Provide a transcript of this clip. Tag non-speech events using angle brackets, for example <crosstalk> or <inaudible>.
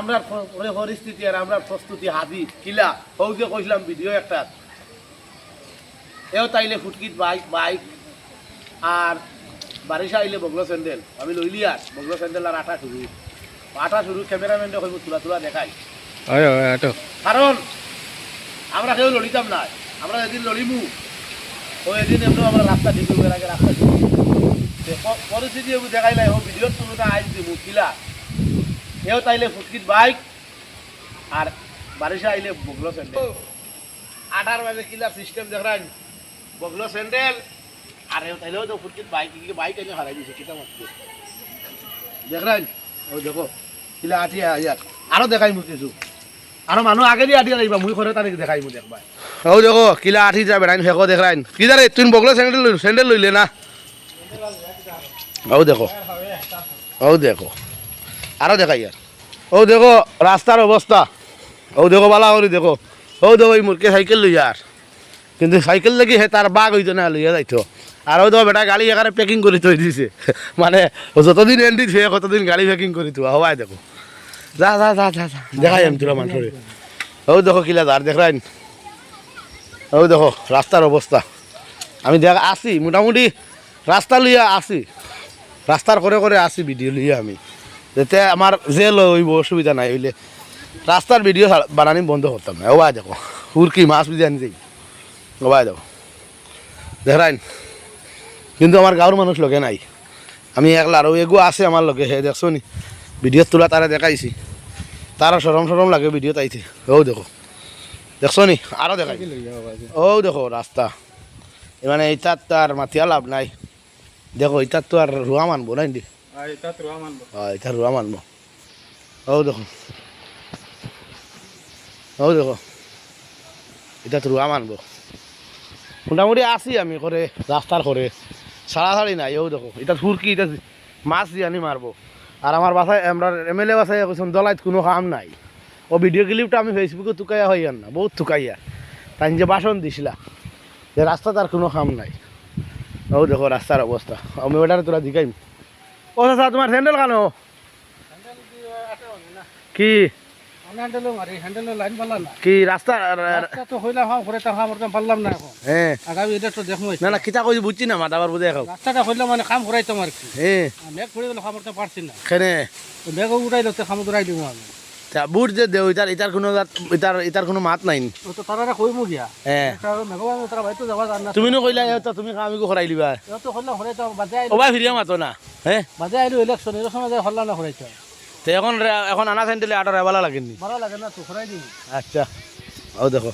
আমরা পরিস্থিতি আর আমরা প্রস্তুতি হাজি। কিলা? যে কইছিলাম ভিডিও একটা। এও তাইলে ফুটকিত বাইক বাইক। আর বারিশা আইলে বগলো স্যান্ডেল আমি লইলি আর বগলো স্যান্ডেল আর আটা শুরু আটা শুরু ক্যামেরাম্যানটা কইব তুলা তুলা দেখাই। কারণ আমরা কেউ লড়িতাম না। আমরা যেদিন লড়িমু ও এদিন এমনি আমরা রাস্তা ঠিক আগে রাস্তা ঠিক পরিস্থিতি এগুলো দেখাই নাই ও ভিডিওর তুলনা আইস দিমু কিলা? এও তাইলে ফুটকিত বাইক আর বারিশা আইলে বগলো স্যান্ডেল আটার মাঝে কিলা সিস্টেম দেখাই। বগলো স্যান্ডেল আর এও তাইলেও তো ফুটকিত বাইক বাইক এনে হারাই দিছে কিতা মাত্র দেখাই ও দেখো কিলা আটি আইয়ার আরও দেখাই মুখ কিছু। আরও মানুহ আগে দিয়ে আটি আহিবা মুই করে তারিখ দেখাই মু দেখবা ও দেখো কিলা আঠি যাবে রাইন ফেকো দেখাইন কি জারে তুই বগলো স্যান্ডেল স্যান্ডেল লইলে না। ও দেখো ও দেখো আরও দেখাই আর ও দেখো রাস্তার অবস্থা ও দেখো বালা করে দেখো। ও দেখো, এই মুরকে সাইকেল লই আর কিন্তু সাইকেল লাগি হে তার বাঘ হইতো না লইয়া যাইতো। আর ও দেখো, বেটা গাড়ি এখানে প্যাকিং করে থই দিছে। <laughs> মানে যতদিন এন্ডি থুয়ে কতদিন গাড়ি প্যাকিং করে থুয়া হওয়াই দেখো। যা যা যা যা যা। দেখাই আমি তোরা মানুষরে ও দেখো, কিলা দার দেখাইন ও দেখো রাস্তার অবস্থা আমি দেখ আসি মোটামুটি রাস্তা লইয়া আসি রাস্তার করে করে আসি ভিডিও লইয়া আমি। যাতে আমার যে লইব অসুবিধা নাই হইলে রাস্তার ভিডিও বানানি বন্ধ করতাম না ওবাই দেখো। হুরকি মাছ বিজে আনি যাই ওবাই দেখো। দেখাইন কিন্তু আমার গাঁৱৰ মানুষ লগে নাই। আমি একলা আৰু এগু আছে আমার লগে, হে দেখছ নি? ভিডিওত তোলা তারা দেখাইছি। তারা সরম সরম লাগে ভিডিওত আইছে। ও দেখো। দেখছ নি? আরও দেখাই। ও দেখো রাস্তা এ মানে এইটার তো আর মাতিয়া লাভ নাই। দেখো এটার তো আর রুয়া মানবো নাই দি হ্যাঁ এটা রুয়া মানবো। ও দেখো। ও দেখো। এটা তো রুয়া মানবো। মোটামুটি আছি আমি করে রাস্তার করে সারাসারি নাই ও দেখো। এটা ফুরকি এটা মাছ দিয়ে আনি মারবো। আর আমার বাসায় আমরা এম এল এ বাসায় কৈছোন, দলাইত কোনো কাম নাই। ও ভিডিও ক্লিপটা আমি ফেসবুকে তুকাইয়া হই না, বহুত তুকাইয়া তাই যে বাসন দিছিলা, যে রাস্তাতে আর কোনো কাম নাই। ও দেখো রাস্তার অবস্থা আমি ওটারে তোরা দিকাইম ও চাচা তোমার স্যান্ডেল কেন? কি? কি রাস্তা তো হইলাম হাম করে তার হাম পারলাম না এখন হ্যাঁ আগামী এটা তো দেখব না না কিতা কই বুঝছি না মাথা বার বুঝে খাও রাস্তাটা হইলে মানে কাম কি হ্যাঁ মেঘ পড়ে গেলে পারছি না কেনে? তো মেঘ উড়াই লোতে খাম উড়াই দিব আমি তা বুট যে দেও ইতার ইতার কোনো ইতার ইতার কোনো মাত নাই। ও তো তারা কইমু গিয়া হ্যাঁ তুমি নো কইলা তুমি কামিকো দিবা। এও তো হইলাম হরাইতাম বাজে আইলো ওবা ফিরিয়া মাতো না। হ্যাঁ বাজে আইলো ইলেকশন ইলেকশন যায় হল্লা না হরাইতাম তো এখন এখন আনা স্যান্ডেলে আটা রেবালা লাগেনি ভালো লাগে না তো হরাই দিব আচ্ছা। ও দেখো।